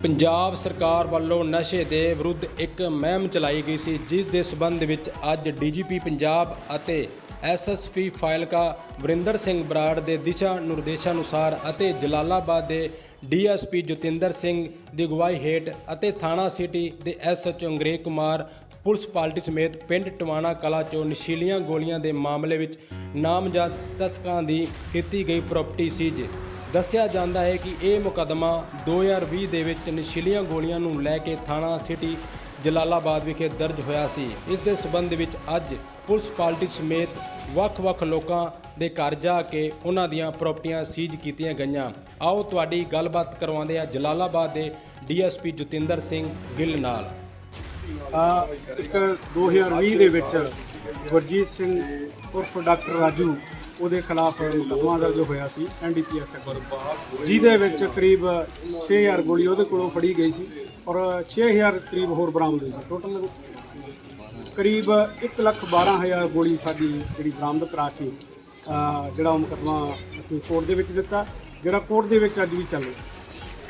ਪੰਜਾਬ ਸਰਕਾਰ ਵੱਲੋਂ ਨਸ਼ੇ ਦੇ ਵਿਰੁੱਧ ਇੱਕ ਮਹਿਮ ਚਲਾਈ ਗਈ ਸੀ, ਜਿਸ ਦੇ ਸਬੰਧ ਵਿੱਚ ਅੱਜ ਡੀਜੀਪੀ ਪੰਜਾਬ ਅਤੇ ਐਸਐਸਪੀ ਫਾਇਲਕਾ ਵਰਿੰਦਰ ਸਿੰਘ ਬਰਾੜ ਦੇ ਦਿਸ਼ਾ ਨਿਰਦੇਸ਼ਾਂ ਅਨੁਸਾਰ ਅਤੇ ਜਲਾਲਾਬਾਦ ਦੇ ਡੀਐਸਪੀ ਜਤਿੰਦਰ ਸਿੰਘ ਦੀ ਅਗਵਾਈ ਹੇਠ ਅਤੇ ਥਾਣਾ ਸਿਟੀ ਦੇ ਐਸਐਚ ਅੰਗਰੇਜ਼ ਕੁਮਾਰ, ਪੁਲਿਸ ਪਾਰਟੀ ਸਮੇਤ ਪਿੰਡ ਟਵਾਣਾ ਕਲਾ ਚੋਂ ਨਸ਼ੀਲੀਆਂ ਗੋਲੀਆਂ ਦੇ ਮਾਮਲੇ ਵਿੱਚ ਨਾਮਜ਼ਦ ਤਸਕਰਾਂ ਦੀ ਕੀਤੀ ਗਈ ਪ੍ਰਾਪਰਟੀ ਸੀਜ਼ ਦੱਸਿਆ ਜਾਂਦਾ ਹੈ ਕਿ ਇਹ ਮੁਕੱਦਮਾ 2020 ਦੇ ਵਿੱਚ ਨਸ਼ੀਲੀਆਂ ਗੋਲੀਆਂ ਨੂੰ ਲੈ ਕੇ ਥਾਣਾ ਸਿਟੀ ਜਲਾਲਾਬਾਦ ਵਿਖੇ ਦਰਜ ਹੋਇਆ ਸੀ। ਇਸ ਦੇ ਸਬੰਧ ਵਿੱਚ ਅੱਜ ਪੁਲਿਸ ਪਾਰਟੀ ਸਮੇਤ ਵੱਖ-ਵੱਖ ਲੋਕਾਂ ਦੇ ਘਰ ਜਾ ਕੇ ਉਹਨਾਂ ਦੀਆਂ ਪ੍ਰਾਪਰਟੀਆਂ ਸੀਜ਼ ਕੀਤੀਆਂ ਗਈਆਂ। ਆਓ ਤੁਹਾਡੀ ਗੱਲਬਾਤ ਕਰਵਾਉਂਦੇ ਆ ਜਲਾਲਾਬਾਦ ਦੇ ਡੀਐਸਪੀ ਜਤਿੰਦਰ ਸਿੰਘ ਗਿੱਲ ਨਾਲ। ਆ, ਇੱਕ 2020 ਦੇ ਵਿੱਚ ਗੁਰਜੀਤ ਸਿੰਘ ਉਰਫ ਡਾਕਟਰ ਰਾਜੂ ਉਹਦੇ ਖਿਲਾਫ ਮੁਕੱਦਮਾ ਦਰਜ ਹੋਇਆ ਸੀ ਐਨਡੀਪੀਐਸ ਐਕਟ ਜਿਹਦੇ ਵਿੱਚ ਕਰੀਬ 6000 ਗੋਲੀ ਉਹਦੇ ਕੋਲੋਂ ਫੜੀ ਗਈ ਸੀ ਔਰ 6000 ਕਰੀਬ ਹੋਰ ਬਰਾਮਦ ਹੋਈ ਸੀ। ਟੋਟਲ ਕਰੀਬ 112000 ਗੋਲੀ ਸਾਡੀ ਜਿਹੜੀ ਬਰਾਮਦ ਕਰਾ ਕੇ ਜਿਹੜਾ ਉਹ ਮੁਕੱਦਮਾ ਅਸੀਂ ਕੋਰਟ ਦੇ ਵਿੱਚ ਦਿੱਤਾ, ਜਿਹੜਾ ਕੋਰਟ ਦੇ ਵਿੱਚ ਅੱਜ ਵੀ ਚੱਲ ਰਿਹਾ।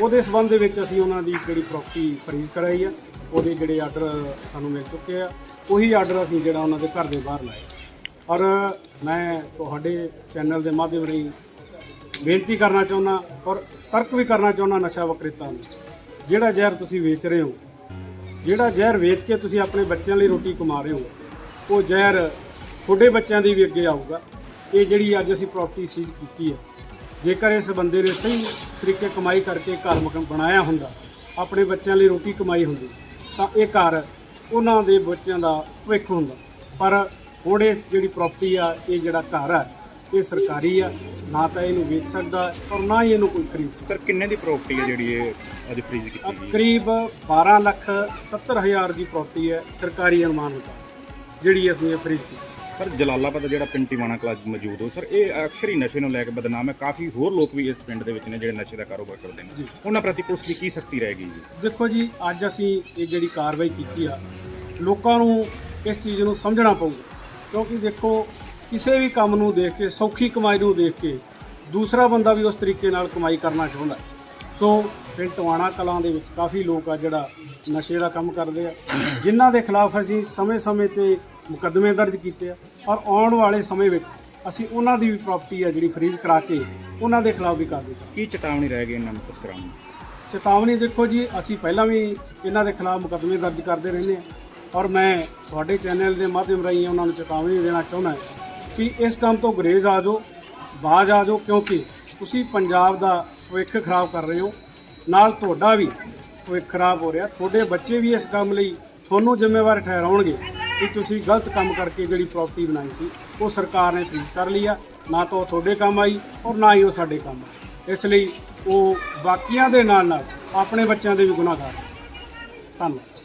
ਉਹਦੇ ਸਬੰਧ ਦੇ ਵਿੱਚ ਅਸੀਂ ਉਹਨਾਂ ਦੀ ਜਿਹੜੀ ਪ੍ਰਾਪਰਟੀ ਫਰੀਜ਼ ਕਰਾਈ ਆ, ਉਹਦੇ ਜਿਹੜੇ ਆਰਡਰ ਸਾਨੂੰ ਮਿਲ ਚੁੱਕੇ ਆ, ਉਹੀ ਆਰਡਰ ਅਸੀਂ ਜਿਹੜਾ ਉਹਨਾਂ ਦੇ ਘਰ ਦੇ ਬਾਹਰ ਲਾਏ। ਔਰ ਮੈਂ ਤੁਹਾਡੇ ਚੈਨਲ ਦੇ ਮਾਧਿਅਮ ਰਾਹੀਂ ਬੇਨਤੀ ਕਰਨਾ ਚਾਹੁੰਦਾ ਔਰ ਸਤਰਕ ਵੀ ਕਰਨਾ ਚਾਹੁੰਦਾ ਨਸ਼ਾ ਵਕਰੇਤਾ ਨੂੰ। ਜਿਹੜਾ ਜ਼ਹਿਰ ਤੁਸੀਂ ਵੇਚ ਰਹੇ ਹੋ, ਜਿਹੜਾ ਜ਼ਹਿਰ ਵੇਚ ਕੇ ਤੁਸੀਂ ਆਪਣੇ ਬੱਚਿਆਂ ਲਈ ਰੋਟੀ ਕਮਾ ਰਹੇ ਹੋ, ਉਹ ਜ਼ਹਿਰ ਤੁਹਾਡੇ ਬੱਚਿਆਂ ਦੀ ਵੀ ਅੱਗੇ ਆਊਗਾ। ਇਹ ਜਿਹੜੀ ਅੱਜ ਅਸੀਂ ਪ੍ਰਾਪਰਟੀ ਸੀਜ਼ ਕੀਤੀ ਹੈ, ਜੇਕਰ ਇਸ ਬੰਦੇ ਨੇ ਸਹੀ ਤਰੀਕੇ ਕਮਾਈ ਕਰਕੇ ਘਰ ਮਕਨ ਬਣਾਇਆ ਹੁੰਦਾ, ਆਪਣੇ ਬੱਚਿਆਂ ਲਈ ਰੋਟੀ ਕਮਾਈ ਹੁੰਦੀ, ਤਾਂ ਇਹ ਘਰ ਉਹਨਾਂ ਦੇ ਬੱਚਿਆਂ ਦਾ ਭਵਿੱਖ ਹੁੰਦਾ। ਪਰ ਇਹ ਜਿਹੜੀ ਪ੍ਰਾਪਰਟੀ ਆ ਇਹ ਜਿਹੜਾ ਘਰ ਆ ਇਹ ਸਰਕਾਰੀ ਆ ਨਾ ਤਾਂ ਇਹਨੂੰ ਵੇਚ ਸਕਦਾ ਔਰ ਨਾ ਹੀ ਇਹਨੂੰ ਕੋਈ ਖਰੀਦ ਸਕਦਾ। ਸਰ ਕਿੰਨੇ ਦੀ ਪ੍ਰਾਪਰਟੀ ਹੈ ਜਿਹੜੀ ਇਹ ਅੱਜ ਫ੍ਰੀਜ਼ ਕੀਤੀ ਗਈ ਕਰੀਬ 12 ਲੱਖ 77 ਹਜ਼ਾਰ ਦੀ ਪ੍ਰਾਪਰਟੀ ਹੈ ਸਰਕਾਰੀ ਅਨੁਮਾਨ ਮੁਤਾਬਕ ਜਿਹੜੀ ਅਸੀਂ ਇਹ ਫਰੀਜ਼ ਕੀਤੀ। ਸਰ ਜਲਾਲਾਬਾਦ ਦਾ ਜਿਹੜਾ ਪਿੰਡ ਟਿਵਾਣਾ ਕਲੱਬ ਮੌਜੂਦ ਹੋ ਸਰ ਇਹ ਅਕਸਰ ਹੀ ਨਸ਼ੇ ਨੂੰ ਲੈ ਕੇ ਬਦਨਾਮ ਹੈ। ਕਾਫੀ ਹੋਰ ਲੋਕ ਵੀ ਇਸ ਪਿੰਡ ਦੇ ਵਿੱਚ ਨੇ ਜਿਹੜੇ ਨਸ਼ੇ ਦਾ ਕਾਰੋਬਾਰ ਕਰਦੇ ਨੇ। ਉਹਨਾਂ ਪ੍ਰਤੀ ਪੁਲਿਸ ਦੀ ਕੀ ਸਖਤੀ ਰਹੇਗੀ ਜੀ? ਦੇਖੋ ਜੀ ਅੱਜ ਅਸੀਂ ਇਹ ਜਿਹੜੀ ਕਾਰਵਾਈ ਕੀਤੀ ਆ ਲੋਕਾਂ ਨੂੰ ਇਸ ਚੀਜ਼ ਨੂੰ ਸਮਝਣਾ ਪਊਗਾ। ਕਿਉਂਕਿ ਦੇਖੋ ਕਿਸੇ ਵੀ ਕੰਮ ਨੂੰ ਦੇਖ ਕੇ ਸੌਖੀ ਕਮਾਈ ਨੂੰ ਦੇਖ ਕੇ ਦੂਸਰਾ ਬੰਦਾ ਵੀ ਉਸ ਤਰੀਕੇ ਨਾਲ ਕਮਾਈ ਕਰਨਾ ਚਾਹੁੰਦਾ। ਸੋ ਪਿੰਡ ਟਵਾਣਾ ਕਲਾਂ ਦੇ ਵਿੱਚ ਕਾਫੀ ਲੋਕ ਆ ਜਿਹੜਾ ਨਸ਼ੇ ਦਾ ਕੰਮ ਕਰਦੇ ਆ। ਜਿਨ੍ਹਾਂ ਦੇ ਖਿਲਾਫ ਅਸੀਂ ਸਮੇਂ-ਸਮੇਂ ਤੇ ਮੁਕੱਦਮੇ ਦਰਜ ਕੀਤੇ ਆ ਔਰ ਆਉਣ ਵਾਲੇ ਸਮੇਂ ਵਿੱਚ ਅਸੀਂ ਉਹਨਾਂ ਦੀ ਵੀ ਪ੍ਰਾਪਰਟੀ ਆ ਜਿਹੜੀ ਫਰੀਜ਼ ਕਰਾ ਕੇ ਉਹਨਾਂ ਦੇ ਖਿਲਾਫ ਵੀ ਕਾਰਵਾਈ ਕਰਾਂਗੇ ਕੀ ਚੇਤਾਵਨੀ ਰਹੇਗੀ ਇਹਨਾਂ ਨੂੰ ਤਸਕਰਾਂ ਨੂੰ? ਚੇਤਾਵਨੀ ਦੇਖੋ ਜੀ ਅਸੀਂ ਪਹਿਲਾਂ ਵੀ ਇਹਨਾਂ ਦੇ ਖਿਲਾਫ ਮੁਕੱਦਮੇ ਦਰਜ ਕਰਦੇ ਰਹਿੰਦੇ ਹਾਂ ਔਰ ਮੈਂ ਤੁਹਾਡੇ ਚੈਨਲ ਦੇ ਮਾਧਿਅਮ ਰਾਹੀਂ ਉਹਨਾਂ ਨੂੰ ਚੇਤਾਵਨੀ ਦੇਣਾ ਚਾਹੁੰਦਾ ਕਿ ਇਸ ਕੰਮ ਤੋਂ ਗੁਰੇਜ਼ ਆ ਜਾਓ, ਬਾਜ਼ ਆ ਜਾਓ, ਕਿਉਂਕਿ ਤੁਸੀਂ ਪੰਜਾਬ ਦਾ ਭਵਿੱਖ ਖਰਾਬ ਕਰ ਰਹੇ ਹੋ। ਨਾਲ ਤੁਹਾਡਾ ਵੀ ਭਵਿੱਖ ਖਰਾਬ ਹੋ ਰਿਹਾ। ਤੁਹਾਡੇ ਬੱਚੇ ਵੀ ਇਸ ਕੰਮ ਲਈ ਤੁਹਾਨੂੰ ਜ਼ਿੰਮੇਵਾਰ ਠਹਿਰਾਉਣਗੇ ਕਿ ਤੁਸੀਂ ਗਲਤ ਕੰਮ ਕਰਕੇ ਜਿਹੜੀ ਪ੍ਰਾਪਰਟੀ ਬਣਾਈ ਸੀ, ਉਹ ਸਰਕਾਰ ਨੇ ਫ੍ਰੀਜ਼ ਕਰ ਲਈ ਆ। ਨਾ ਤਾਂ ਉਹ ਤੁਹਾਡੇ ਕੰਮ ਆਈ ਔਰ ਨਾ ਹੀ ਉਹ ਸਾਡੇ ਕੰਮ ਆਈ ਇਸ ਲਈ ਉਹ ਬਾਕੀਆਂ ਦੇ ਨਾਲ ਨਾਲ ਆਪਣੇ ਬੱਚਿਆਂ ਦੇ ਵੀ ਗੁਨਾਹਗਾਰ ਧੰਨਵਾਦ।